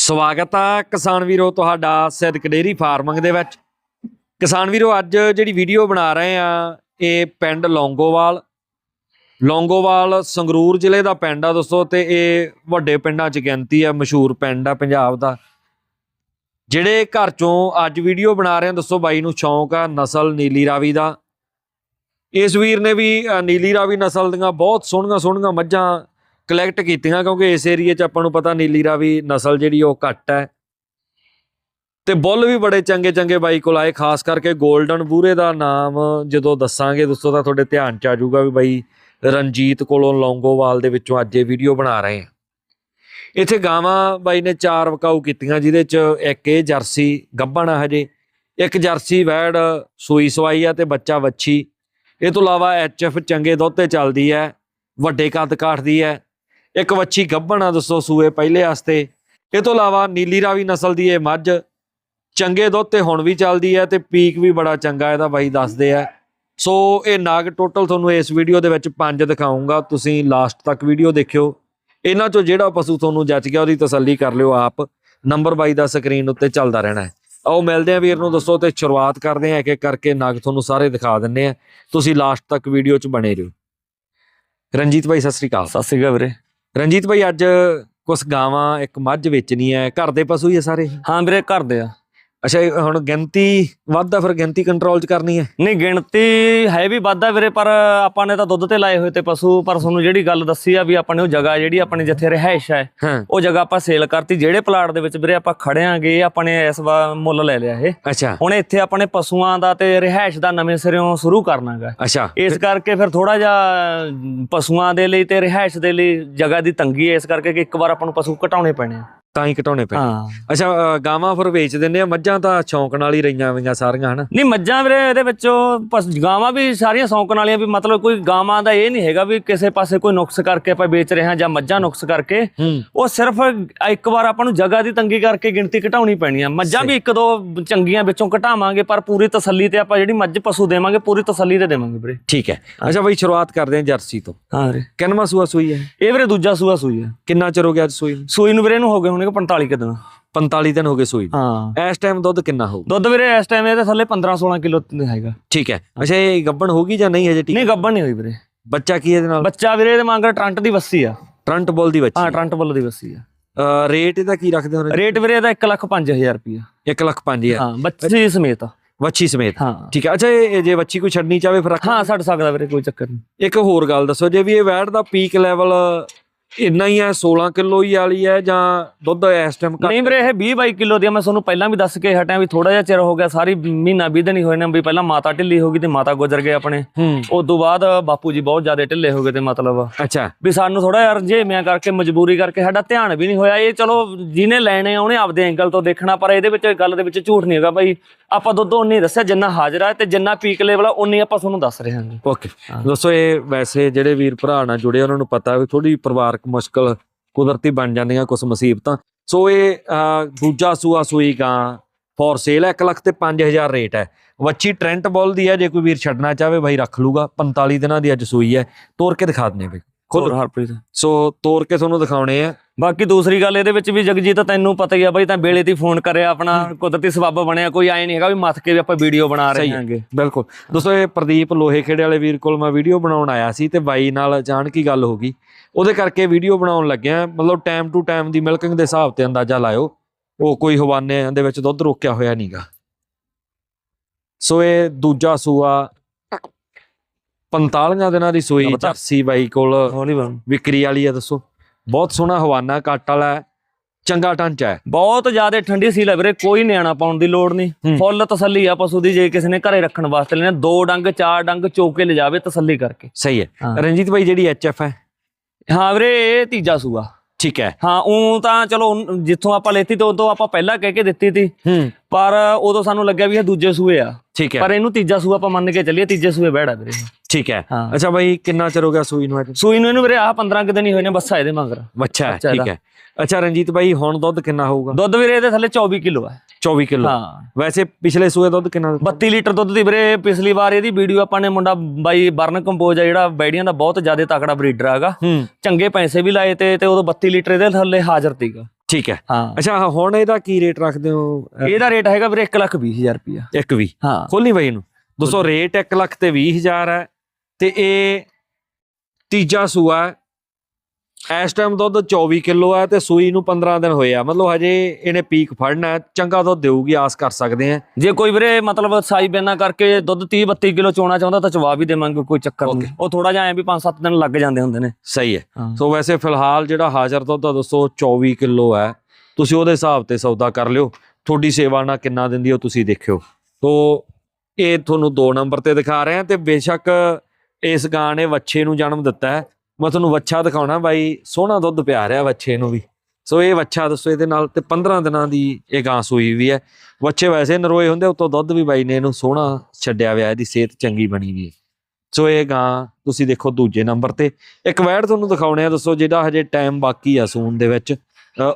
ਸਵਾਗਤ ਆ ਕਿਸਾਨ ਵੀਰੋ ਤੁਹਾਡਾ ਸਿੱਧਕ ਡੇਰੀ ਫਾਰਮਿੰਗ ਦੇ ਵਿੱਚ। ਕਿਸਾਨ ਵੀਰੋ, ਅੱਜ ਜਿਹੜੀ ਵੀਡੀਓ ਬਣਾ ਰਹੇ ਆ, ਇਹ ਪਿੰਡ ਲੌਂਗੋਵਾਲ। ਲੌਂਗੋਵਾਲ ਸੰਗਰੂਰ ਜ਼ਿਲ੍ਹੇ ਦਾ ਪਿੰਡ ਆ ਦੋਸਤੋ ਤੇ ਇਹ ਵੱਡੇ ਪਿੰਡਾਂ 'ਚ ਗਿਣਤੀ ਆ, ਮਸ਼ਹੂਰ ਪਿੰਡ ਆ ਪੰਜਾਬ ਦਾ। ਜਿਹੜੇ ਘਰ 'ਚੋਂ ਅੱਜ ਵੀਡੀਓ ਬਣਾ ਰਹੇ ਆ ਦੋਸਤੋ, ਬਾਈ ਨੂੰ ਸ਼ੌਂਕ ਆ ਨਸਲ ਨੀਲੀ ਰਾਵੀ ਦਾ। ਇਸ ਵੀਰ ਨੇ ਵੀ ਨੀਲੀ ਰਾਵੀ ਨਸਲ ਦੀਆਂ ਬਹੁਤ ਸੋਹਣੀਆਂ ਸੋਹਣੀਆਂ ਮੱਝਾਂ ਕਲੈਕਟ ਕੀਤੀਆਂ, ਕਿਉਂਕਿ ਇਸ ਏਰੀਏ 'ਚ ਆਪਾਂ ਨੂੰ ਪਤਾ ਨੀਲੀ ਰਾਵੀ ਨਸਲ ਜਿਹੜੀ ਉਹ ਘੱਟ ਹੈ। ਤੇ ਬੁੱਲ ਵੀ ਬੜੇ ਚੰਗੇ ਚੰਗੇ ਬਾਈ ਕੋਲ ਆਏ, ਖਾਸ ਕਰਕੇ 골ਡਨ ਬੂਰੇ ਦਾ ਨਾਮ ਜਦੋਂ ਦੱਸਾਂਗੇ ਦੋਸਤੋ ਤਾਂ ਤੁਹਾਡੇ ਧਿਆਨ 'ਚ ਆ ਜਾਊਗਾ ਵੀ ਬਾਈ ਰਣਜੀਤ ਕੋਲੋਂ ਲੌਂਗੋਵਾਲ ਦੇ ਵਿੱਚੋਂ ਅੱਜ ਇਹ ਵੀਡੀਓ ਬਣਾ ਰਹੇ ਆ। ਇੱਥੇ ਗਾਵਾਂ ਬਾਈ ਨੇ ਚਾਰ ਵਕਾਊ ਕੀਤੀਆਂ, ਜਿਹਦੇ 'ਚ ਇੱਕ ਇਹ ਜਰਸੀ ਗੱਭਣ ਆ ਹਜੇ, ਇੱਕ ਜਰਸੀ ਵੈੜ ਸੂਈ ਸਵਾਈ ਆ ਤੇ ਬੱਚਾ ਵੱਛੀ। ਇਹ ਤੋਂ ਇਲਾਵਾ ਐਚਐਫ ਚੰਗੇ ਦੁੱਧ ਤੇ ਚੱਲਦੀ ਹੈ, ਵੱਡੇ ਕੱਦ ਕਾਠਦੀ ਹੈ ਇੱਕ ਵੱਛੀ ਗੱਭਣ ਆ, ਦੱਸੋ ਸੂਏ ਪਹਿਲੇ ਵਾਸਤੇ ਇਹ ਤੋਂ ਇਲਾਵਾ ਨੀਲੀ ਰਾਵੀ ਨਸਲ ਦੀ ਇਹ ਮੱਝ, ਚੰਗੇ ਦੁੱਧ ਤੇ ਹੁਣ ਵੀ ਚੱਲਦੀ ਹੈ ਤੇ ਪੀਕ ਵੀ ਬੜਾ ਚੰਗਾ ਇਹਦਾ ਬਾਈ ਦੱਸਦੇ ਆ। ਸੋ ਇਹ ਨਾਗ ਟੋਟਲ ਤੁਹਾਨੂੰ ਇਸ ਵੀਡੀਓ ਦੇ ਵਿੱਚ ਪੰਜ ਦਿਖਾਉਂਗਾ ਤੁਸੀਂ ਲਾਸਟ ਤੱਕ ਵੀਡੀਓ ਦੇਖਿਓ। ਇਹਨਾਂ ਚੋਂ ਜਿਹੜਾ ਪਸ਼ੂ ਤੁਹਾਨੂੰ ਜੱਚ ਗਿਆ, ਉਹਦੀ ਤਸੱਲੀ ਕਰ ਲਿਓ ਆਪ। ਨੰਬਰ ਬਾਈ ਦਾ ਸਕਰੀਨ ਉੱਤੇ ਚੱਲਦਾ ਰਹਿਣਾ ਹੈ। ਆਓ ਮਿਲਦੇ ਆ ਵੀਰ ਨੂੰ ਦੱਸੋ ਤੇ ਸ਼ੁਰੂਆਤ ਕਰਦੇ ਆ ਇੱਕ ਇੱਕ ਕਰਕੇ ਨਾਗ ਤੁਹਾਨੂੰ ਸਾਰੇ ਦਿਖਾ ਦਿੰਨੇ ਆ ਤੁਸੀਂ ਲਾਸਟ ਤੱਕ ਵੀਡੀਓ 'ਚ ਬਣੇ ਰਹੋ। ਰਣਜੀਤ ਭਾਈ ਸਤਿ ਸ੍ਰੀ ਅਕਾਲ। ਸਤਿ ਸ਼੍ਰੀ ਅਕਾਲ ਵੀਰੇ। ਰਣਜੀਤ ਭਾਈ, ਅੱਜ ਕੁਝ ਗਾਵਾਂ ਇੱਕ ਮੱਝ ਵੇਚਣੀ ਹੈ, ਘਰ ਦੇ ਪਸ਼ੂ ਹੀ ਆ ਸਾਰੇ? ਹਾਂ ਵੀਰੇ, ਘਰ ਦੇ ਆ। ਅੱਛਾ ਹੁਣ ਗਿਣਤੀ ਵਾਧਾ ਫਿਰ ਗਿਣਤੀ ਕੰਟਰੋਲ ਚ ਕਰਨੀ ਹੈ। ਨਹੀਂ ਗਿਣਤੀ ਹੈ ਵੀ ਵਾਧਾ ਵੀਰੇ ਪਰ ਆਪਾਂ ਨੇ ਤਾਂ ਦੁੱਧ ਤੇ ਲਾਏ ਹੋਏ ਤੇ ਪਸ਼ੂ ਪਰ ਤੁਹਾਨੂੰ ਜਿਹੜੀ ਗੱਲ ਦੱਸੀ ਆ ਵੀ ਆਪਾਂ ਨੇ ਉਹ ਜਗ੍ਹਾ ਜਿਹੜੀ ਆਪਣੇ ਜਿੱਥੇ ਰਹਿائش ਹੈ ਉਹ ਜਗ੍ਹਾ ਆਪਾਂ ਸੇਲ ਕਰਤੀ। ਜਿਹੜੇ ਪਲਾਟ ਦੇ ਵਿੱਚ ਵੀਰੇ ਆਪਾਂ ਖੜਿਆਂਗੇ ਆਪਾਂ ਨੇ ਇਸ ਵਾਰ ਮੁੱਲ ਲੈ ਲਿਆ ਇਹ। ਅੱਛਾ। ਹੁਣ ਇੱਥੇ ਆਪਣੇ ਪਸ਼ੂਆਂ ਦਾ ਤੇ ਰਹਿائش ਦਾ ਨਵੇਂ ਸਿਰਿਓਂ ਸ਼ੁਰੂ ਕਰਨਾਗਾ। ਅੱਛਾ। ਇਸ ਕਰਕੇ ਫਿਰ ਥੋੜਾ ਜਿਹਾ ਪਸ਼ੂਆਂ ਦੇ ਲਈ ਤੇ ਰਹਿائش ਦੇ ਲਈ ਜਗ੍ਹਾ ਦੀ ਤੰਗੀ ਹੈ। ਇਸ ਕਰਕੇ ਕਿ ਇੱਕ ਵਾਰ ਆਪਾਂ ਨੂੰ ਪਸ਼ੂ ਘਟਾਉਣੇ ਪੈਣੇ ਆ। ਤਾਂ ਹੀ ਘਟਾਉਣੇ ਪੈ ਹਾਂ। ਅੱਛਾ ਅ, ਗਾਵਾਂ ਫਿਰ ਵੇਚ ਦਿੰਦੇ ਆ ਮੱਝਾਂ ਤਾਂ ਸ਼ੌਂਕ ਨਾਲ ਹੀ ਰਹੀਆਂ ਹੋਈਆਂ ਸਾਰੀਆਂ ਹਨਾ? ਨਹੀਂ ਮੱਝਾਂ ਵੀਰੇ ਇਹਦੇ ਵਿੱਚੋਂ ਪਸ ਗਾਵਾਂ ਵੀ ਸਾਰੀਆਂ ਸੌਂਕਣ ਵਾਲੀਆਂ ਵੀ ਮਤਲਬ ਕੋਈ ਗਾਵਾਂ ਦਾ ਇਹ ਨਹੀਂ ਹੈਗਾ ਵੀ ਕਿਸੇ ਪਾਸੇ ਕੋਈ ਨੁਕਸ ਕਰਕੇ ਆਪਾਂ ਵੇਚ ਰਹੇ ਹਾਂ ਜਾਂ ਮੱਝਾਂ ਨੁਕਸ ਕਰਕੇ। ਹੂੰ। ਉਹ ਸਿਰਫ ਇੱਕ ਵਾਰ ਆਪਾਂ ਨੂੰ ਜਗ੍ਹਾ ਦੀ ਤੰਗੀ ਕਰਕੇ ਗਿਣਤੀ ਘਟਾਉਣੀ ਪੈਣੀ ਆ। ਮੱਝਾਂ ਵੀ ਇੱਕ ਦੋ ਚੰਗੀਆਂ ਵਿੱਚੋਂ ਘਟਾਵਾਂਗੇ ਪਰ ਪੂਰੀ ਤਸੱਲੀ ਤੇ ਆਪਾਂ ਜਿਹੜੀ ਮੱਝ ਪਸ਼ੂ ਦੇਵਾਂਗੇ ਪੂਰੀ ਤਸੱਲੀ ਤੇ ਦੇਵਾਂਗੇ ਵੀਰੇ। ਠੀਕ ਹੈ। ਅੱਛਾ ਬਈ ਸ਼ੁਰੂਆਤ ਕਰਦੇ ਹਾਂ ਜਰਸੀ ਤੋਂ। ਹਾਂ ਵੀਰੇ। ਕਿੰਨਵਾਂ ਸੂਆ ਸੂਈ ਹੈ? ਇਹ ਵੀਰੇ ਦੂਜਾ ਸੂਆ ਸੂਈ ਹੈ। ਕਿੰਨਾ ਚਿਰ ਹੋ ਗਿਆ ਅੱਜ ਸੂਈ ਨੂੰ? ਸੂਈ ਨੂੰ ਵੀਰੇ ਨੂੰ ਹੋ ਗਏ ਹੋਣਗੇ 45 ਕੁ ਦਿਨ। 45 ਦਿਨ ਹੋ ਗਏ ਸੂਈ। ਹਾਂ। ਇਸ ਟਾਈਮ ਦੁੱਧ ਕਿੰਨਾ ਹੋਊ? ਦੁੱਧ ਵੀਰੇ ਇਸ ਟਾਈਮ ਇਹਦੇ ਥੱਲੇ 15 16 ਕਿਲੋ ਹੈਗਾ। ਠੀਕ ਹੈ। ਅੱਛਾ ਇਹ ਗੱਬਣ ਹੋਗੀ ਜਾਂ ਨਹੀਂ ਹਜੇ ਠੀਕ? ਨਹੀਂ ਗੱਬਣ ਨਹੀਂ ਹੋਈ ਵੀਰੇ। ਬੱਚਾ ਕੀ ਇਹਦੇ ਨਾਲ? ਬੱਚਾ ਵੀਰੇ ਇਹਦੇ ਮੰਗਰ ਟਰੰਟ ਦੀ ਵੱਸੀ ਆ। ਟਰੰਟ ਬੋਲ ਦੀ ਬੱਚੀ ਹਾਂ ਟਰੰਟ ਬੁੱਲ ਦੀ ਵੱਸੀ ਆ। ਰੇਟ ਇਹਦਾ ਕੀ ਰੱਖਦੇ ਹੋ? ਰੇਟ ਵੀਰੇ ਇਹਦਾ 1 ਲੱਖ 5000 ਰੁਪਿਆ 1 ਲੱਖ 5000 ਹਾਂ ਬੱਚੀ ਸਮੇਤ। ਵੱਛੀ ਸਮੇਤ। ਹਾਂ। ਠੀਕ ਹੈ। ਅੱਛਾ ਇਹ ਜੇ ਵੱਛੀ ਕੋਈ ਛੱਡਣੀ ਚਾਹਵੇ ਫਿਰ ਰੱਖ ਹਾਂ ਛੱਡ ਸਕਦਾ ਵੀਰੇ ਕੋਈ ਚੱਕਰ ਨਹੀਂ। ਇੱਕ ਹੋਰ ਗੱਲ ਦੱਸੋ ਜੇ ਵੀ ਇਹ ਵੈਟ ਦਾ ਪੀਕ ਲੈਵਲ ਇੰਨਾ ਹੀ ਹੈ 16 ਕਿਲੋ ਹੀ ਵਾਲੀ ਹੈ ਜਾਂ ਦੁੱਧ ਇਸ ਟਾਈਮ ਨਹੀਂ ਵੀਰੇ ਇਹ 20 22 ਕਿਲੋ ਦੀ ਆ, ਮੈਂ ਤੁਹਾਨੂੰ ਪਹਿਲਾਂ ਵੀ ਦੱਸ ਕੇ ਹਟਿਆ ਵੀ ਥੋੜਾ ਜਿਹਾ ਚਿਰ ਹੋ ਗਿਆ ਸਾਰੀ ਮਹੀਨਾ 20 ਦਿਨ ਹੀ ਹੋਏ ਨੇ ਵੀ ਪਹਿਲਾਂ ਮਾਤਾ ਢਿੱਲੀ ਹੋ ਗਈ ਤੇ ਮਾਤਾ ਗੁਜ਼ਰ ਗਏ ਆਪਣੇ। ਹੂੰ। ਉਸ ਤੋਂ ਬਾਅਦ ਬਾਪੂ ਜੀ ਬਹੁਤ ਜ਼ਿਆਦਾ ਢਿੱਲੇ ਹੋ ਗਏ ਤੇ ਮਤਲਬ। ਅੱਛਾ। ਵੀ ਸਾਨੂੰ ਥੋੜਾ ਜਿਹਾ ਰੰਝੇਵਿਆਂ ਕਰਕੇ ਮਜਬੂਰੀ ਕਰਕੇ ਸਾਡਾ ਧਿਆਨ ਵੀ ਨਹੀਂ ਹੋਇਆ। ਇਹ ਚਲੋ ਜਿਹਨੇ ਲੈਣੇ ਆ ਉਹਨੇ ਆਪਦੇ ਐਂਗਲ ਤੋਂ ਦੇਖਣਾ ਪਰ ਇਹਦੇ ਵਿੱਚ ਗੱਲ ਦੇ ਵਿੱਚ ਝੂਠ ਨਹੀਂ ਹੈਗਾ ਭਾਈ ਆਪਾਂ ਦੁੱਧ ਉਨੀ ਦੱਸਿਆ ਜਿੰਨਾ ਹਾਜ਼ਰ ਹੈ ਤੇ ਜਿੰਨਾ ਪੀਕ ਲੈਵਲ ਆ ਉਨੀ ਆਪਾਂ ਤੁਹਾਨੂੰ ਦੱਸ ਰਹੇ ਹਾਂ ਓਕੇ। ਦੋਸਤੋ ਇਹ ਵੈਸੇ ਜਿਹੜੇ ਵੀਰ ਭਰਾ ਨਾਲ ਜੁੜੇ ਉਹਨਾਂ ਨੂੰ ਪਤਾ ਵੀ ਥੋੜੀ ਪਰਿਵਾਰਕ ਮੁਸ਼ਕਲ ਕੁਦਰਤੀ ਬਣ ਜਾਂਦੀਆਂ ਕੁਝ ਮੁਸੀਬਤਾਂ। ਸੋ ਇਹ ਦੂਜਾ ਸੂਆ ਸੂਈ ਗਾਂ ਫੋਰ ਸੇਲ ਹੈ 1 ਲੱਖ ਤੇ 5000 ਰੇਟ ਹੈ। ਵੱਛੀ ਟ੍ਰੈਂਟ ਬੋਲ ਦੀ ਹੈ ਜੇ ਕੋਈ ਵੀਰ ਛੱਡਣਾ ਚਾਹਵੇ ਬਾਈ ਰੱਖ ਲੂਗਾ। 45 ਦਿਨਾਂ ਦੀ ਅੱਜ ਸੂਈ ਹੈ। ਤੋੜ ਕੇ ਦਿਖਾ ਦਨੇ ਬਈ। ਖੁਦ ਹਰਪ੍ਰੀਤ। ਸੋ ਤੋੜ ਕੇ ਤੁਹਾਨੂੰ ਦਿਖਾਉਣੇ ਆ। ਬਾਕੀ ਦੂਸਰੀ ਗੱਲ ਇਹਦੇ ਵਿੱਚ ਵੀ ਜਗਜੀਤ ਤੈਨੂੰ ਪਤਾ ਹੀ ਆ ਬਾਈ ਤਾਂ ਵੇਲੇ ਤੇ ਫੋਨ ਕਰਿਆ ਆਪਣਾ ਕੁਦਰਤੀ ਸਬੱਬ ਬਣਿਆ ਕੋਈ ਆਏ ਨਹੀਂ ਹੈਗਾ ਵੀ ਮੱਥ ਕੇ ਵੀ ਆਪਾਂ ਵੀਡੀਓ ਬਣਾ ਰਹੇ। ਹਾਂਗੇ। ਬਿਲਕੁਲ। ਦੋਸਤੋ ਇਹ ਪ੍ਰਦੀਪ ਲੋਹੇ ਖੇੜੇ ਵਾਲੇ ਵੀਰ ਕੋਲ ਮੈਂ ਵੀਡੀਓ ਬਣਾਉਣ ਆਇਆ ਸੀ ਤੇ ਬਾਈ ਨਾਲ ਅਚਾਨਕ ਹੀ ਗੱਲ ਹੋ ਗਈ। ਉਹਦੇ ਕਰਕੇ ਵੀਡੀਓ ਬਣਾਉਣ ਲੱਗਿਆ ਮਤਲਬ ਟਾਈਮ ਟੂ ਟਾਈਮ ਦੀ ਮਿਲਕਿੰਗ ਦੇ ਹਿਸਾਬ ਤੇ ਅੰਦਾਜ਼ਾ ਲਾਇਓ ਉਹ ਕੋਈ ਹਵਾਨੇ ਦੇ ਵਿੱਚ ਦੁੱਧ ਰੋਕਿਆ ਹੋਇਆ ਨਹੀਂਗਾ ਸੋ ਇਹ ਦੂਜਾ ਸੂਆ 45 ਦਿਨਾਂ ਦੀ ਸੂਈ। ਜਰਸੀ ਬਾਈ ਕੋਲ ਵਿਕਰੀ ਵਾਲੀ ਆ ਦੱਸੋ। ਬਹੁਤ ਸੋਹਣਾ ਹਵਾਨਾ ਕੱਟ ਵਾਲਾ ਚੰਗਾ ਢਾਂਚਾ ਹੈ। ਬਹੁਤ ਜ਼ਿਆਦਾ ਠੰਡੀ ਸੀ ਵੀਰੇ ਕੋਈ ਨਿਆਣਾ ਪਾਉਣ ਦੀ ਲੋੜ ਨਹੀਂ। ਫੁੱਲ ਤਸੱਲੀ ਆ ਪਸ਼ੂ ਦੀ ਜੇ ਕਿਸੇ ਨੇ ਘਰੇ ਰੱਖਣ ਵਾਸਤੇ ਲੈਣਾ ਦੋ ਡੰਗ ਚਾਰ ਡੰਗ ਚੋਕ ਲਿਜਾਵੇ ਤਸੱਲੀ ਕਰਕੇ। ਸਹੀ ਹੈ। ਹਾਂ। ਰਣਜੀਤ ਬਾਈ ਜਿਹੜੀ ਐਚਐਫ ਹੈ ਹਾਂ ਵੀਰੇ ਇਹ ਤੀਜਾ ਸੂਆ। ਠੀਕ ਹੈ। ਹਾਂ ਉਹ ਤਾਂ ਚਲੋ ਜਿੱਥੋਂ ਆਪਾਂ ਲੈਤੀ ਤੇ ਉਦੋਂ ਆਪਾਂ ਪਹਿਲਾਂ ਕਹਿ ਕੇ ਦਿੱਤੀ ਤੀ। ਹੂੰ। ਪਰ ਉਦੋਂ ਸਾਨੂੰ ਲੱਗਿਆ ਵੀ ਇਹ ਦੂਜੇ ਸੂਏ ਆ। ਠੀਕ ਹੈ। ਪਰ ਇਹਨੂੰ ਤੀਜਾ ਸੂਆ ਆਪਾਂ ਮੰਨ ਕੇ ਚੱਲੀਏ ਤੀਜੇ ਸੂਏ ਬਹਿੜਾ ਵੀਰੇ ਠੀਕ ਹੈ। ਹਾਂ। ਅੱਛਾ ਬਾਈ ਕਿੰਨਾ ਚਿਰ ਹੋ ਗਿਆ ਸੂਈ ਨੂੰ ਅੱਜ? ਸੂਈ ਨੂੰ ਇਹਨੂੰ ਵੀਰੇ ਆਹ 15 ਕੁ ਦਿਨ ਹੀ ਹੋਏ ਨੇ ਬੱਸਾ ਇਹਦੇ ਮਗਰ। ਅੱਛਾ ਹੈ, ਠੀਕ ਇਹਦਾ। ਹੈ। ਅੱਛਾ ਰਣਜੀਤ ਬਾਈ ਹੁਣ ਦੁੱਧ ਕਿੰਨਾ ਹੋਊਗਾ? ਦੁੱਧ ਵੀਰੇ ਇਹਦੇ ਥੱਲੇ 24 ਕਿਲੋ ਹੈ 24 ਕਿਲੋ। ਹਾਂ। ਵੈਸੇ ਪਿਛਲੇ ਸੂਏ ਦੁੱਧ ਕਿੰਨਾ ਦਿੱਤਾ? 32 ਲੀਟਰ ਦੁੱਧ ਦੀ ਵੀਰੇ ਪਿਛਲੀ ਵਾਰ ਇਹਦੀ ਵੀਡੀਓ ਆਪਾਂ ਨੇ ਮੁੰਡਾ ਬਾਈ ਬਰਨ ਕੰਪੋਜ਼ ਆ ਜਿਹੜਾ ਬੈੜੀਆਂ ਦਾ ਬਹੁਤ ਜ਼ਿਆਦਾ ਤਕੜਾ ਬਰੀਡਰ ਹੈਗਾ। ਹੂੰ। ਚੰਗੇ ਪੈਸੇ ਵੀ ਲਾਏ ਤੇ ਤੇ ਉਦੋਂ 32 ਲੀਟਰ ਇਹਦੇ ਥੱਲੇ ਹਾਜ਼ਰ ਸੀਗਾ। ਠੀਕ ਹੈ। ਹਾਂ। ਅੱਛਾ ਹੁਣ ਇਹਦਾ ਕੀ ਰੇਟ ਰੱਖਦੇ ਹੋ? ਇਹਦਾ ਰੇਟ ਹੈਗਾ ਵੀਰੇ 1 ਲੱਖ 20 ਹਜ਼ਾਰ ਰੁਪਇਆ। ਇੱਕ ਵੀ ਹਾਂ। ਖੋਲੀ ਬਾਈ ਇਹਨੂੰ। ਦੋਸਤੋ ਰੇਟ 1 ਲੱਖ ਤੇ 20000 ਹੈ ਤੇ ਇਹ ਤੀਜਾ ਸੂਆ ਇਸ ਟਾਈਮ ਦੁੱਧ 24 ਕਿਲੋ ਹੈ ਤੇ ਸੂਈ ਨੂੰ 15 ਦਿਨ ਹੋਏ ਆ। ਮਤਲਬ ਹਜੇ ਇਹਨੇ ਪੀਕ ਫੜਨਾ ਚੰਗਾ ਦੁੱਧ ਦੇਊਗੀ ਆਸ ਕਰ ਸਕਦੇ ਆ ਜੇ ਕੋਈ ਵੀਰੇ ਮਤਲਬ ਸਾਈ ਬੈਨਾ ਕਰਕੇ ਦੁੱਧ 30 32 ਕਿਲੋ ਚੋਣਾ ਚਾਹੁੰਦਾ ਤਾਂ ਚਵਾ ਵੀ ਦੇਵਾਂਗੇ ਕੋਈ ਚੱਕਰ ਨਹੀਂ. ਉਹ ਥੋੜਾ ਜਿਹਾ ਐ ਵੀ 5-7 ਦਿਨ ਲੱਗ ਜਾਂਦੇ ਹੁੰਦੇ ਨੇ। ਸਹੀ ਹੈ। ਸੋ ਵੈਸੇ ਫਿਲਹਾਲ ਜਿਹੜਾ ਹਾਜ਼ਰ ਦੁੱਧ ਆ ਦੋਸਤੋ 24 ਕਿਲੋ ਹੈ। ਤੁਸੀਂ ਉਹਦੇ ਹਿਸਾਬ ਤੇ ਸੌਦਾ ਕਰ ਲਿਓ। ਤੁਹਾਡੀ ਸੇਵਾ ਨਾਲ ਕਿੰਨਾ ਦਿੰਦੀ ਉਹ ਤੁਸੀਂ ਦੇਖਿਓ। ਸੋ ਇਹ ਤੁਹਾਨੂੰ 2 ਨੰਬਰ ਤੇ ਦਿਖਾ ਰਹੇ ਹਾਂ ਤੇ ਬੇਸ਼ੱਕ ਇਸ ਗਾਂ ਨੇ ਵੱਛੇ ਨੂੰ ਜਨਮ ਦਿੱਤਾ ਹੈ। ਮੈਂ ਤੁਹਾਨੂੰ ਵੱਛਾ ਦਿਖਾਉਣਾ ਬਾਈ, ਸੋਹਣਾ ਦੁੱਧ ਪਿਆ ਰਿਹਾ ਵੱਛੇ ਨੂੰ ਵੀ। ਸੋ ਇਹ ਵੱਛਾ ਦੱਸੋ, ਇਹਦੇ ਨਾਲ ਤੇ 15 ਦਿਨਾਂ ਦੀ ਇਹ ਗਾਂ ਸੂਈ ਵੀ ਹੈ। ਵੱਛੇ ਵੈਸੇ ਨਰੋਏ ਹੁੰਦੇ, ਉਤੋਂ ਦੁੱਧ ਵੀ ਬਾਈ ਨੇ ਇਹਨੂੰ ਸੋਹਣਾ ਛੱਡਿਆ ਹੋਇਆ, ਇਹਦੀ ਸਿਹਤ ਚੰਗੀ ਬਣੀ ਵੀ ਹੈ। ਸੋ ਇਹ ਗਾਂ, ਤੁਸੀਂ ਦੇਖੋ ਦੂਜੇ ਨੰਬਰ ਤੇ। ਇੱਕ ਵੈੜ ਤੁਹਾਨੂੰ ਦਿਖਾਉਣੇ ਆ, ਦੱਸੋ ਜਿਹੜਾ ਹਜੇ ਟਾਈਮ ਬਾਕੀ ਆ ਸੂਣ ਦੇ ਵਿੱਚ।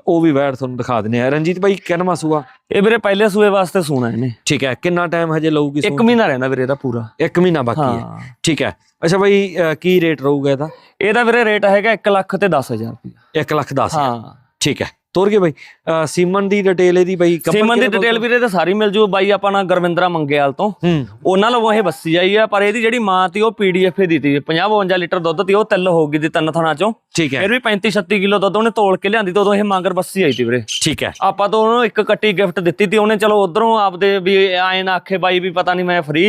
ਉਹ ਵੀ ਵੈੜ ਤੁਹਾਨੂੰ ਦਿਖਾ ਦਿੰਦੇ ਆ ਰਣਜੀਤ ਭਾਈ ਕਿੰਨਵਾਂ ਸੂਆ? ਇਹ ਵੀਰੇ ਪਹਿਲੇ ਸੂਏ ਵਾਸਤੇ ਸੂਣਾ ਇਹਨੇ। ਠੀਕ ਹੈ ਕਿੰਨਾ ਟਾਈਮ ਹਜੇ ਲਊਗੀ ਇੱਕ ਮਹੀਨਾ ਰਹਿੰਦਾ ਵੀਰੇ ਇਹਦਾ ਪੂਰਾ। ਇੱਕ ਮਹੀਨਾ ਬਾਕੀ ਹੈ। ਠੀਕ ਹੈ। ਅੱਛਾ ਭਾਈ ਕੀ ਰੇਟ ਰਹੂਗਾ ਇਹਦਾ? ਇਹਦਾ ਵੀਰੇ ਰੇਟ ਹੈਗਾ 1 ਲੱਖ ਤੇ 10000 ਰੁਪਇਆ। 1 ਲੱਖ 10 ਹਾਂ। ਠੀਕ ਹੈ। ਤੋਰ ਭਾਈ ਅ, ਸੀਮਨ ਦੀ ਡਿਟੇਲ ਇਹਦੀ ਕੱਪੜ ਸੀਮਨ ਦੀ ਡਿਟੇਲ ਵੀਰੇ ਤੇ ਸਾਰੀ ਮਿਲ ਜੂ ਬਾਈ ਆਪਾਂ ਨਾਲ ਗੁਰਵਿੰਦਰਾ ਮੰਗੇਵਾਲ ਤੋਂ। ਹੂੰ। ਉਹਨਾਂ ਲਵੋਂ ਇਹ ਬੱਸੀ ਆਈ ਆ ਪਰ ਇਹਦੀ ਜਿਹੜੀ ਮਾਂ ਤੀ ਉਹ ਪੀਡੀਐਫ ਦੀ ਤੀ 50 52 ਲੀਟਰ ਦੁੱਧ ਤੀ ਉਹ ਤਿੱਲ ਹੋ ਗਈ ਦੀ ਤਿੰਨ ਥਣਾ ਚੋਂ। ਠੀਕ ਹੈ। ਫਿਰ ਵੀ 35 36 ਕਿਲੋ ਦੁੱਧ ਉਹਨੇ ਤੋਲ ਕੇ ਲਿਆਂਦੀ ਤੇ ਉਦੋਂ ਇਹ ਮੰਗਰ ਬੱਸੀ ਆਈ ਤੀ ਵੀਰੇ। ਠੀਕ ਹੈ। ਆਪਾਂ ਤੋਂ ਉਹਨੂੰ ਇੱਕ ਕੱਟੀ ਗਿਫਟ ਦਿੱਤੀ ਤੀ ਉਹਨੇ ਚਲੋ ਉਧਰੋਂ ਆਪਦੇ ਵੀ ਆਏ ਨਾ ਆਖੇ ਬਾਈ ਵੀ ਪਤਾ ਨਹੀਂ ਮੈਂ ਫ੍ਰੀ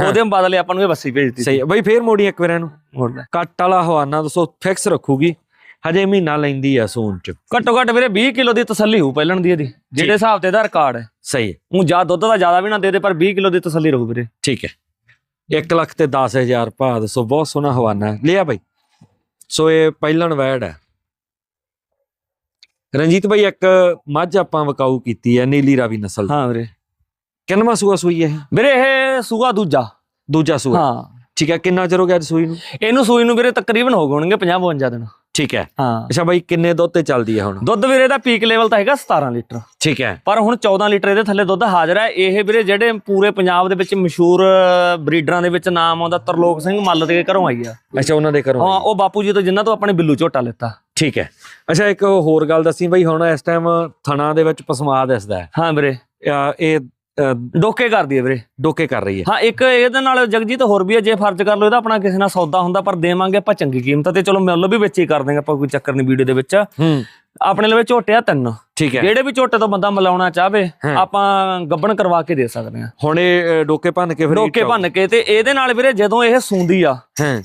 ਉਹਦੇ ਬਦਲੇ ਆਪਾਂ ਨੂੰ ਇਹ ਬੱਸੀ ਭੇਜਤੀ ਸਹੀ ਹੈ। ਭਾਈ ਫੇਰ ਮੋੜੀ ਇੱਕ ਵਾਰ ਇਹਨੂੰ। ਕੱਟ ਵਾਲਾ ਹਵਾਨਾ ਦੱਸੋ ਫਿਕਸ ਰੱਖੂਗੀ। ਹਜੇ ਮਹੀਨਾ ਲੈਂਦੀ ਆ ਸੂਣ ਚ। ਘੱਟੋ ਘੱਟ ਵੀਰੇ 20 ਕਿਲੋ ਦੀ ਤਸੱਲੀ ਹੋਊ ਪਹਿਲਣ ਦੀ ਇਹਦੀ ਜਿਹੜੇ ਹਿਸਾਬ ਤੇ ਇਹਦਾ ਰਿਕਾਰਡ ਹੈ। ਸਹੀ ਹੈ। ਉਹ ਜਾ ਦੁੱਧ ਦਾ ਜ਼ਿਆਦਾ ਵੀ ਨਾ ਦੇ ਦੇ ਪਰ 20 ਕਿਲੋ ਦੀ ਤਸੱਲੀ ਰਹੂ ਵੀਰੇ। ਠੀਕ ਹੈ। 1 ਲੱਖ ਤੇ 10000 ਭਾਅ ਦੱਸੋ ਬਹੁਤ ਸੋਹਣਾ ਹਵਾਨਾ ਹੈ। ਲਿਆ ਭਾਈ ਸੋ ਇਹ ਪਹਿਲਣ ਵੈੜ ਹੈ। ਰਣਜੀਤ ਭਾਈ ਇੱਕ ਮੱਝ ਆਪਾਂ ਵਕਾਊ ਕੀਤੀ ਹੈ ਨੀਲੀ ਰਾਵੀ ਨਸਲ ਦੀ। ਹਾਂ ਵੀਰੇ। ਕਿੰਨਵਾਂ ਸੂਆ ਸੂਈ ਹੈ ਇਹ? ਵੀਰੇ ਇਹ ਸੂਆ ਦੂਜਾ। ਦੂਜਾ ਸੂਆ। ਹਾਂ। ਠੀਕ ਹੈ ਕਿੰਨਾ ਚਿਰ ਹੋ ਗਿਆ ਅੱਜ ਸੂਈ ਨੂੰ? ਇਹਨੂੰ ਸੂਈ ਨੂੰ ਵੀਰੇ ਤਕਰੀਬਨ ਹੋ ਗਏ ਹੋਣਗੇ 50 52 ਦਿਨ। ਠੀਕ ਹੈ। ਹਾਂ। ਅੱਛਾ ਭਾਈ ਕਿੰਨੇ ਦੁੱਧ ਤੇ ਚੱਲਦੀ ਹੈ ਹੁਣ? ਦੁੱਧ ਵੀਰੇ ਦਾ ਪੀਕ ਲੈਵਲ ਤਾਂ ਹੈਗਾ 17 ਲੀਟਰ। ਠੀਕ ਹੈ। ਪਰ ਹੁਣ 14 ਲੀਟਰ ਇਹਦੇ ਥੱਲੇ ਦੁੱਧ ਹਾਜ਼ਰ ਹੈ। ਇਹ ਵੀਰੇ ਜਿਹੜੇ ਪੂਰੇ ਪੰਜਾਬ ਦੇ ਵਿੱਚ ਮਸ਼ਹੂਰ ਬਰੀਡਰਾਂ ਦੇ ਵਿੱਚ ਨਾਮ ਆਉਂਦਾ ਤਰਲੋਕ ਸਿੰਘ ਮੱਲ ਦੇ ਘਰੋਂ ਆਈ ਆ। ਅੱਛਾ ਉਹਨਾਂ ਦੇ ਘਰੋਂ ਹਾਂ ਉਹ ਬਾਪੂ ਜੀ ਤੋਂ ਜਿਨ੍ਹਾਂ ਤੋਂ ਆਪਣੇ ਬਿੱਲੂ ਝੋਟਾ ਲਿੱਤਾ। ਠੀਕ ਹੈ। ਅੱਛਾ ਇੱਕ ਹੋਰ ਗੱਲ ਦੱਸੀ ਭਾਈ ਹੁਣ ਇਸ ਟਾਈਮ ਥਣਾ ਦੇ ਵਿੱਚ ਪਸਮਾ ਦਿਸਦਾ ਹੈ। ਹਾਂ ਵੀਰੇ। ਇਹ ਡੋਕੇ ਕਰਦੀ ਹੈ ਵੀਰੇ ਡੋਕੇ ਕਰ ਰਹੀ ਹੈ। ਹਾਂ ਇੱਕ ਇਹਦੇ ਨਾਲ ਜਗਜੀਤ ਹੋਰ ਵੀ ਹੈ ਜੇ ਫਰਜ਼ ਕਰ ਲਓ ਇਹਦਾ ਆਪਣਾ ਕਿਸੇ ਨਾਲ ਸੌਦਾ ਹੁੰਦਾ ਪਰ ਦੇਵਾਂਗੇ ਆਪਾਂ ਚੰਗੀ ਕੀਮਤ ਤੇ। ਚਲੋ ਮੁੱਲ ਵੀ ਵਿੱਚ ਹੀ ਕਰ ਦਾਂਗੇ ਆਪਾਂ ਕੋਈ ਚੱਕਰ ਨਹੀਂ ਵੀਡੀਓ ਦੇ ਵਿੱਚ। ਹੂੰ। ਆਪਣੇ ਲਵੇ ਝੋਟੇ ਆ ਤਿੰਨ। ਠੀਕ ਹੈ। ਜਿਹੜੇ ਵੀ ਝੋਟੇ ਤੋਂ ਬੰਦਾ ਮਿਲਾਉਣਾ ਚਾਹਵੇ। ਆਪਾਂ ਗੱਬਣ ਕਰਵਾ ਕੇ ਦੇ ਸਕਦੇ ਹਾਂ। ਹੁਣ ਇਹ ਡੋਕੇ ਭੰਨ ਕੇ ਫਿਰ ਡੋਕੇ ਭੰਨ ਕੇ ਤੇ ਇਹਦੇ ਨਾਲ ਵੀਰੇ ਜਦੋਂ ਇਹ ਸੂੰਦੀ ਆ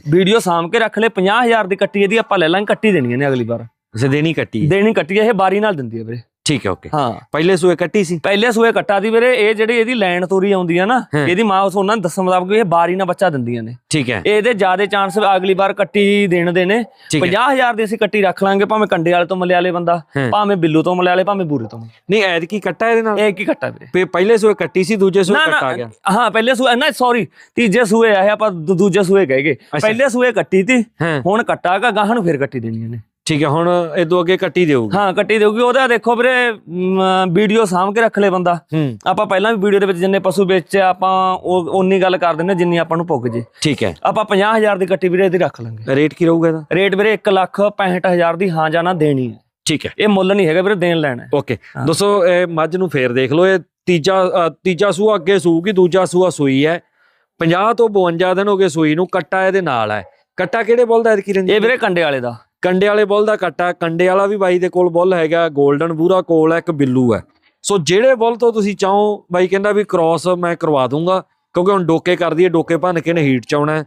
ਵੀਡੀਓ ਸਾਂਭ ਕੇ ਰੱਖ ਲੈ 50000 ਦੀ ਕੱਟੀ ਇਹਦੀ ਆਪਾਂ ਲੈ ਲਾਂਗੇ ਕੱਟੀ ਦੇਣੀ ਇਹਨੇ ਅਗਲੀ ਵਾਰ। ਅੱਛਾ ਦੇਣੀ ਕੱਟੀ। ਦੇਣੀ ਕੱਟੀ ਇਹ ਬਾਰੀ ਨਾਲ ਦਿੰਦੀ ਹੈ ਵੀਰੇ। ਠੀਕ ਹੈ ਓਕੇ ਹਾਂ। ਪਹਿਲੇ ਸੂਏ ਕੱਟੀ ਸੀ? ਪਹਿਲੇ ਸੂਏ ਕੱਟਾ ਦੀ ਵੀਰੇ ਇਹ ਜਿਹੜੀ ਇਹਦੀ ਲੈਣ ਤੋਰੀ ਆਉਂਦੀ ਆ ਨਾ। ਇਹਦੀ ਮਾਂ ਉਸ ਉਹਨਾਂ ਨੂੰ ਦੱਸਣ ਮੁਤਾਬਕ ਇਹ ਬਾਰੀ ਨਾਲ ਬੱਚਾ ਦਿੰਦੀਆਂ ਨੇ। ਠੀਕ ਹੈ। ਇਹਦੇ ਜ਼ਿਆਦਾ ਚਾਂਸ ਅਗਲੀ ਵਾਰ ਕੱਟੀ ਦੇਣ ਦੇ ਨੇ। ਠੀਕ ਹੈ। 50000 ਦੀ ਅਸੀਂ ਕੱਟੀ ਰੱਖ ਲਾਂਗੇ ਭਾਵੇਂ ਕੰਡੇ ਵਾਲੇ ਤੋਂ ਮਲਿਆਲੇ ਬੰਦਾ। ਭਾਵੇਂ ਬਿੱਲੂ ਤੋਂ ਮਲਿਆਲੇ ਭਾਵੇਂ ਬੂਰੇ ਤੋਂ ਨਹੀਂ ਐਦ ਕੀ ਕੱਟਾ ਇਹਦੇ ਨਾਲ? ਇਹ ਕੀ ਕੱਟਾ ਵੀਰੇ? ਪਹਿਲੇ ਸੂਏ ਕੱਟੀ ਸੀ ਦੂਜੇ ਸੂਏ ਨਾ ਕੱਟਾ ਨਾ ਗਿਆ? ਹਾਂ ਪਹਿਲੇ ਸੂਏ ਨਾ ਸੌਰੀ ਤੀਜੇ ਸੂਏ ਆਏ ਆਪਾਂ ਦੂਜੇ ਸੂਏ ਕਹੇਗੇ ਪਹਿਲੇ ਸੂਏ ਕੱਟੀ ਤੀ ਹਾਂ। ਹੁਣ ਕੱਟਾਗਾ ਗਾਹਾਂ ਨੂੰ ਫਿਰ ਕੱਟੀ ਦੇਣੀ ਇਹਨੇ ਠੀਕ ਹੈ ਹੁਣ ਇਦੋਂ ਅੱਗੇ ਕੱਟੀ ਦੇਊਗੀ। ਹਾਂ ਕੱਟੀ ਦੇਊਗੀ। ਉਹਦਾ ਦੇਖੋ ਵੀਰੇ ਵੀਡੀਓ ਸਾਂਭ ਕੇ ਰੱਖ ਲੈ ਬੰਦਾ। ਆਪਾਂ ਪਹਿਲਾਂ ਵੀ ਵੀਡੀਓ ਦੇ ਵਿੱਚ ਜਿੰਨੇ ਪਸ਼ੂ ਵੇਚੇ ਆਪਾਂ ਉਹ ਉਨੀ ਗੱਲ ਕਰ ਦਿੰਦੇ ਜਿੰਨੀ ਆਪਾਂ ਨੂੰ ਪੁੱਗ ਜੇ। ਠੀਕ ਹੈ। ਆਪਾਂ 50000 ਦੀ ਕੱਟੀ ਵੀਰੇ ਇਹਦੀ ਰੱਖ ਲਾਂਗੇ। ਰੇਟ ਕੀ ਰਹੂਗਾ ਇਹਦਾ? ਰੇਟ ਵੀਰੇ 1 ਲੱਖ 65000 ਦੀ ਹਾਂ ਜਾਂ ਨਾ ਦੇਣੀ ਹੈ। ਠੀਕ ਹੈ। ਇਹ ਮੁੱਲ ਨਹੀਂ ਹੈਗਾ ਵੀਰੇ ਦੇਣ ਲੈਣਾ। ਓਕੇ। ਦੋਸਤੋ ਇਹ ਮੱਝ ਨੂੰ ਫੇਰ ਦੇਖ ਲਓ ਇਹ ਤੀਜਾ ਤੀਜਾ ਸੂਆ ਅੱਗੇ ਸੂਗੀ ਦੂਜਾ ਸੂਆ ਸੂਈ ਹੈ। 50 ਤੋਂ 52 ਦਿਨ ਹੋ ਗਏ ਸੂਈ ਨੂੰ ਕੱਟਾ ਇਹਦੇ ਨਾਲ ਹੈ। ਕੱਟਾ ਕਿਹੜੇ ਬੁੱਲ ਦਾ ਐਤਕੀ ਇਹ ਰੰਜੀ ਵੀਰੇ ਕੰਡੇ ਵਾਲੇ ਦਾ। ਕੰਡੇ ਵਾਲੇ ਬੁੱਲ ਦਾ ਕੱਟਾ ਕੰਡੇ ਵਾਲਾ ਵੀ ਬਾਈ ਦੇ ਕੋਲ ਬੁੱਲ ਹੈਗਾ 골ਡਨ ਬੂਰਾ ਕੋਲ ਹੈ ਇੱਕ ਬਿੱਲੂ ਹੈ ਸੋ ਜਿਹੜੇ ਬੁੱਲ ਤੋਂ ਤੁਸੀਂ ਚਾਹੋ, ਬਾਈ ਕਹਿੰਦਾ ਵੀ ਕ੍ਰਾਸ ਮੈਂ ਕਰਵਾ ਦੂੰਗਾ, ਕਿਉਂਕਿ ਹੁਣ ਡੋਕੇ ਕਰਦੀ ਹੈ ਡੋਕੇ ਭੰਨ ਕੇ ਨੇ ਹੀਟ ਚ ਆਉਣਾ।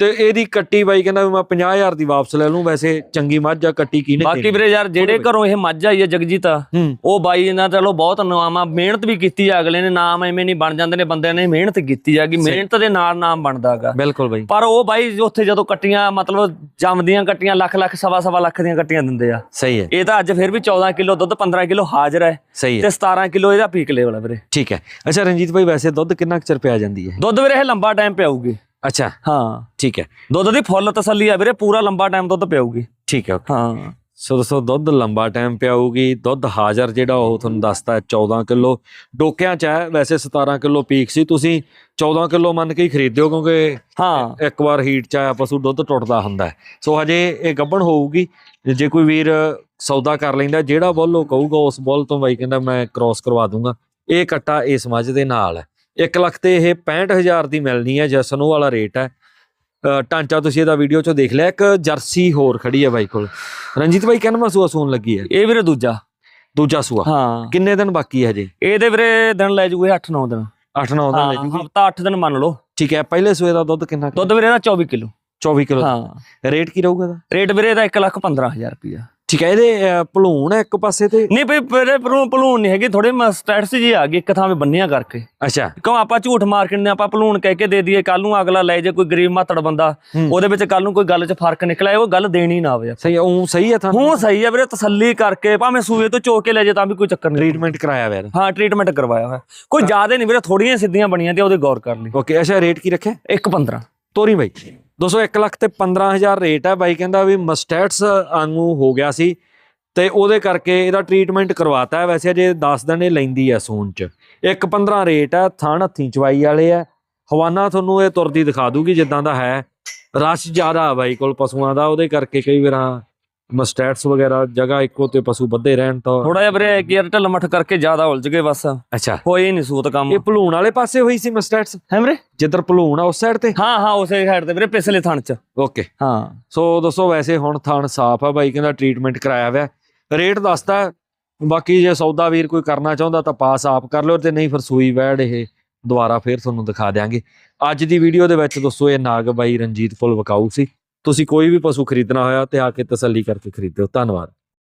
ਤੇ ਇਹਦੀ ਕੱਟੀ ਬਾਈ ਕਹਿੰਦਾ ਵੀ ਮੈਂ 50000 ਦੀ ਵਾਪਸ ਲੈ ਲੂੰ ਵੈਸੇ ਚੰਗੀ ਮੱਝ ਆ ਕੱਟੀ ਕਿਹਨੇ ਬਾਕੀ ਦੇਣੀ? ਵੀਰੇ ਯਾਰ ਜਿਹੜੇ ਘਰੋਂ ਇਹ ਮੱਝ ਆਈ ਹੈ ਜਗਜੀਤ ਹੂੰ। ਉਹ ਬਾਈ ਇਹਨਾਂ ਚਲੋ ਬਹੁਤ ਨਾਮਾ ਮਿਹਨਤ ਵੀ ਕੀਤੀ ਆ ਅਗਲੇ ਨੇ ਨਾਮ ਐਵੇਂ ਨਹੀਂ ਬਣ ਜਾਂਦੇ ਨੇ ਬੰਦਿਆਂ ਨੇ ਮਿਹਨਤ ਕੀਤੀ ਜਾਗੀ ਮਿਹਨਤ ਦੇ ਨਾਲ ਨਾਮ ਬਣਦਾਗਾ ਬਿਲਕੁਲ ਬਾਈ। ਪਰ ਉਹ ਬਾਈ ਉੱਥੇ ਜਦੋਂ ਕੱਟੀਆਂ ਮਤਲਬ ਜੰਮਦੀਆਂ ਕੱਟੀਆਂ ਲੱਖ ਲੱਖ ਸਵਾ ਸਵਾ ਲੱਖ ਦੀਆਂ ਕੱਟੀਆਂ ਦਿੰਦੇ ਆ। ਸਹੀ ਹੈ। ਇਹ ਤਾਂ ਅੱਜ ਫਿਰ ਵੀ 14 ਕਿਲੋ ਦੁੱਧ 15 ਕਿਲੋ ਹਾਜ਼ਰ ਹੈ ਸਹੀ ਹੈ। ਤੇ 17 ਕਿਲੋ ਇਹਦਾ ਪੀਕ ਲੈਵਲ ਹੈ ਵੀਰੇ। ਠੀਕ ਹੈ। ਅੱਛਾ ਰਣਜੀਤ ਭਾਈ ਵੈਸੇ ਦੁੱਧ ਕਿੰਨਾ ਕੁ ਚਿਰ ਪਿਆ ਜਾਂਦੀ ਹੈ? ਦੁੱਧ ਵੀਰੇ ਇਹ ਲੰਬਾ ਟਾਈਮ ਪਿਆਊਗੀ। ਅੱਛਾ। ਹਾਂ। ਠੀਕ ਹੈ। ਦੁੱਧ ਦੀ ਫੁੱਲ ਤਸੱਲੀ ਆ ਵੀਰੇ ਪੂਰਾ ਲੰਬਾ ਟਾਈਮ ਦੁੱਧ ਪਿਆਊਗੀ। ਠੀਕ ਹੈ। ਹਾਂ। ਸੋ ਦੋਸਤੋ ਦੁੱਧ ਲੰਬਾ ਟਾਈਮ ਪਿਆਊਗੀ ਦੁੱਧ ਹਾਜ਼ਰ ਜਿਹੜਾ ਉਹ ਤੁਹਾਨੂੰ ਦੱਸਦਾ ਹੈ 14 ਕਿਲੋ। ਡੋਕਿਆਂ ਚ ਹੈ ਵੈਸੇ 17 ਕਿਲੋ ਪੀਕ ਸੀ ਤੁਸੀਂ 14 ਕਿਲੋ ਮੰਨ ਕੇ ਹੀ ਖਰੀਦਿਓ ਕਿਉਂਕਿ ਹਾਂ। ਇੱਕ ਵਾਰ ਹੀਟ ਚ ਆਇਆ ਪਸ਼ੂ ਦੁੱਧ ਟੁੱਟਦਾ ਹੁੰਦਾ। ਸੋ ਹਜੇ ਇਹ ਗੱਭਣ ਹੋਊਗੀ ਜੇ ਕੋਈ ਵੀਰ ਸੌਦਾ ਕਰ ਲੈਂਦਾ ਜਿਹੜਾ ਬੁੱਲ ਉਹ ਕਹੂਗਾ ਉਸ ਬੁੱਲ ਤੋਂ ਬਾਈ ਕਹਿੰਦਾ ਮੈਂ ਕ੍ਰਾਸ ਕਰਵਾ ਦੂੰਗਾ। ਇਹ ਕੱਟਾ ਇਸ ਮੱਝ ਦੇ ਨਾਲ ਹੈ। 1 ਲੱਖ ਤੇ ਇਹ 65000 ਦੀ ਮਿਲਣੀ ਹੈ ਜਸਨ ਵਾਲਾ ਰੇਟ ਹੈ। ਢਾਂਚਾ ਤੁਸੀਂ ਇਹਦਾ ਵੀਡੀਓ ਚੋਂ ਦੇਖ ਲਿਆ ਇੱਕ ਜਰਸੀ ਹੋਰ ਖੜੀ ਹੈ ਬਾਈ ਕੋਲ। ਰਣਜੀਤ ਬਾਈ ਕਿੰਨਾ ਸੂਆ ਸੂਣ ਲੱਗੀ ਹੈ? ਇਹ ਵੀਰੇ ਦੂਜਾ। ਦੂਜਾ ਸੂਆ? ਹਾਂ। ਕਿੰਨੇ ਦਿਨ ਬਾਕੀ ਹੈ ਹਜੇ? ਇਹਦੇ ਵੀਰੇ ਦਿਨ ਲੈ ਜੂਗੇ 8-9 ਦਿਨ। 8-9 ਦਿਨ ਲੈ ਜੂਗੀ। ਹਫਤਾ 8 ਦਿਨ ਮੰਨ ਲਓ। ਠੀਕ ਹੈ ਪਹਿਲੇ ਸੂਏ ਦਾ ਦੁੱਧ ਕਿੰਨਾ? ਦੁੱਧ ਵੀਰੇ ਦਾ 24 ਕਿਲੋ। 24 ਕਿਲੋ। ਹਾਂ। ਰੇਟ ਕੀ ਰਹੂਗਾ ਦਾ ਰੇਟ ਵੀਰੇ ਦਾ 1 ਲੱਖ 15000 ਰੁਪਇਆ ਠੀਕ ਹੈ ਇਹਦੇ ਭਲੂਣ ਹੈ ਇੱਕ ਪਾਸੇ ਤੇ? ਨਹੀਂ ਵੀ ਵੀਰੇ ਭਲੂਣ ਭਲੂਣ ਨਹੀਂ ਹੈਗੀ ਥੋੜੇ ਸਟੈਟਸ ਜੀ ਆ ਗਈ ਇੱਕ ਥਾਂ 'ਤੇ ਬੰਨਿਆ ਕਰਕੇ। ਅੱਛਾ। ਕਿਉਂ ਆਪਾਂ ਝੂਠ ਮਾਰਕੀਟ ਨੇ ਆਪਾਂ ਭਲੂਣ ਕਹਿ ਕੇ ਦੇ ਦਈਏ ਕੱਲ ਨੂੰ ਅਗਲਾ ਲੈ ਜੇ ਕੋਈ ਗਰੀਬ ਮਾਤੜ ਬੰਦਾ ਹੂੰ। ਉਹਦੇ ਵਿੱਚ ਕੱਲ ਨੂੰ ਕੋਈ ਗੱਲ 'ਚ ਫ਼ਰਕ ਨਿਕਲਿਆ ਉਹ ਗੱਲ ਦੇਣੀ ਨਾ ਆਵੇ ਸਹੀ ਉਹ ਸਹੀ ਹੈ ਤੁਹਾਨੂੰ ਹੁਣ ਸਹੀ ਆ ਵੀਰੇ ਤਸੱਲੀ ਕਰਕੇ ਭਾਵੇਂ ਸੂਏ ਤੋਂ ਚੋ ਕੇ ਲੈ ਜੇ ਤਾਂ ਵੀ ਕੋਈ ਚੱਕਰ ਨਹੀਂ। ਟ੍ਰੀਟਮੈਂਟ ਕਰਾਇਆ ਹੋਇਆ ਹਾਂ ਟ੍ਰੀਟਮੈਂਟ ਕਰਵਾਇਆ ਹੋਇਆ। ਕੋਈ ਜ਼ਿਆਦਾ ਨਹੀਂ ਵੀਰੇ ਥੋੜੀਆਂ ਸਿੱਧੀਆਂ ਬਣੀਆਂ ਤੇ ਉਹਦੇ ਗੌਰ ਕਰ ਲਈ। ਓਕੇ ਅੱਛਾ ਰੇਟ ਕੀ ਰੱਖਿਆ? 1.15 ਤੋਰੀ ਬਾਈ। 201 1 ਲੱਖ ਤੇ 15000 ਰੇਟ ਹੈ ਬਾਈ ਕਹਿੰਦਾ ਵੀ ਮਸਟੈਟਸ ਵਾਂਗੂ ਹੋ ਗਿਆ ਸੀ ਤੇ ਉਹਦੇ ਕਰਕੇ ਇਹਦਾ ਟ੍ਰੀਟਮੈਂਟ ਕਰਵਾਤਾ ਹੈ। ਵੈਸੇ ਜੇ 10 ਦਿਨ ਇਹ ਲੈਂਦੀ ਹੈ ਸੂਨ ਚ। 1.15 ਰੇਟ ਹੈ, ਥਣ ਹੱਥੀਂ ਚਵਾਈ ਵਾਲੇ ਆ ਹਵਾਨਾ ਤੁਹਾਨੂੰ ਇਹ ਤੁਰਦੀ ਦਿਖਾ ਦੂਗੀ ਜਿੱਦਾਂ ਦਾ ਹੈ। ਰਸ਼ ਜ਼ਿਆਦਾ ਆ ਬਾਈ ਕੋਲ ਪਸ਼ੂਆਂ ਦਾ, ਉਹਦੇ ਕਰਕੇ ਕਈ ਵਾਰਾਂ ਮਸਟੈਟਸ ਵਗੈਰਾ ਜਗ੍ਹਾ ਇੱਕੋ ਤੇ ਪਸ਼ੂ ਬੱਧੇ ਰਹਿਣ ਤਾਂ ਥੋੜਾ ਜਿਹਾ ਵੀਰੇ ਗੇਅਰ ਢਿੱਲ ਮੱਠ ਕਰਕੇ ਜ਼ਿਆਦਾ ਉਲਝ ਗਏ ਬਸ। ਅੱਛਾ। ਹੋਏ ਨਹੀਂ ਸੂਤ ਕੰਮ। ਇਹ ਭਲੂਣ ਵਾਲੇ ਪਾਸੇ ਹੋਈ ਸੀ ਮਸਟੈਟਸ? ਹੈ ਵੀਰੇ? ਜਿੱਧਰ ਭਲੂਣ ਆ ਉਸ ਸਾਈਡ ਤੇ? ਹਾਂ ਹਾਂ ਉਸੇ ਸਾਈਡ ਤੇ ਵੀਰੇ ਪਿਛਲੇ ਥਣ 'ਚ। ਓਕੇ ਹਾਂ। ਸੋ ਦੋਸਤੋ ਵੈਸੇ ਹੁਣ ਥਣ ਸਾਫ਼ ਆ ਬਾਈ ਕਹਿੰਦਾ ਟ੍ਰੀਟਮੈਂਟ ਕਰਾਇਆ ਹੋਇਆ ਰੇਟ ਦੱਸਦਾ। ਬਾਕੀ ਜੇ ਸੌਦਾ ਵੀਰ ਕੋਈ ਕਰਨਾ ਚਾਹੁੰਦਾ ਤਾਂ ਪਾਸ ਆਪ ਕਰ ਲਿਓ ਤੇ ਨਹੀਂ ਫਿਰ ਸੂਈ ਵੈੜ ਇਹ। ਦੁਬਾਰਾ ਫੇਰ ਤੁਹਾਨੂੰ ਦਿਖਾ ਦਿਆਂਗੇ। ਅੱਜ ਦੀ ਵੀਡੀਓ ਦੇ ਵਿੱਚ ਦੋਸਤੋ ਇਹ ਨਾਗ ਬਾਈ ਰਣਜੀਤ ਪੁੱਲ ਵਕਾਊ ਸੀ। ਤੁਸੀਂ ਕੋਈ ਵੀ ਪਸ਼ੂ ਖਰੀਦਣਾ ਹੋਇਆ ਤੇ ਆ ਕੇ ਤਸੱਲੀ ਕਰਕੇ ਖਰੀਦਿਓ। ਧੰਨਵਾਦ।